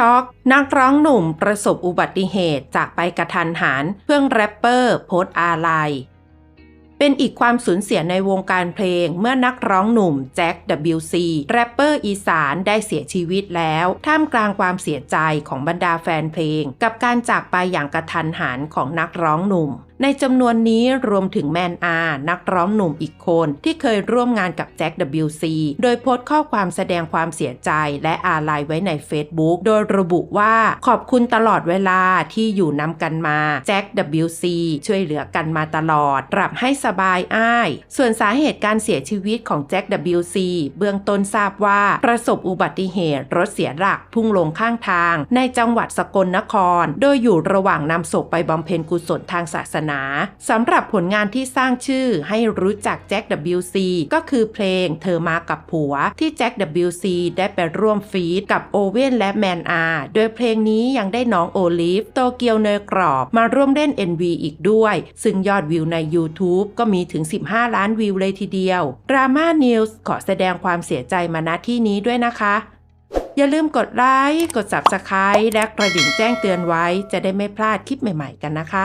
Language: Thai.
ช็อกนักร้องหนุ่มประสบอุบัติเหตุจากไปกระทันหันเพื่องแรปเปอร์โพสต์อาลัยเป็นอีกความสูญเสียในวงการเพลงเมื่อนักร้องหนุ่มแจ็ค WC แรปเปอร์อีสานได้เสียชีวิตแล้ว ท่ามกลางความเสียใจของบรรดาแฟนเพลง กับการจากไปอย่างกระทันหันของนักร้องหนุ่ม ในจำนวนนี้รวมถึงแมนอานักร้องหนุ่มอีกคนที่เคยร่วมงานกับแจ็ค WC โดยโพสต์ข้อความแสดงความเสียใจและอาลัยไว้ใน Facebook โดยระบุว่าขอบคุณตลอดเวลาที่อยู่นำกันมาแจ็ค WC ช่วยเหลือกันมาตลอดปรับให้สบายอ้าย ส่วนสาเหตุการเสียชีวิตของแจ็ค WC เบื้องต้นทราบว่าประสบอุบัติเหตุรถเสียหลักพุ่งลงข้างทาง ในจังหวัดสกลนคร โดยอยู่ระหว่างนำศพไปบำเพ็ญกุศลทางศาสนาสำหรับผลงานที่สร้างชื่อให้รู้จักแจ็ค WC ก็คือเพลงเธอมากับผัวที่แจ็ค WC ได้ไปร่วมฟีดกับโอเว่นและแมนอาโดยเพลงนี้ยังได้น้องโอลิฟโตเกียวเนยกรอบมาร่วมเล่น NV อีกด้วย ซึ่งยอดวิวใน YouTube ก็มีถึง 15 ล้านวิวเลยทีเดียว Drama News ขอแสดงความเสียใจมาณที่นี้ด้วยนะคะอย่าลืมกดไลค์ กด Subscribe และกระดิ่งแจ้งเตือนไว้ จะได้ไม่พลาดคลิปใหม่ๆกันนะคะ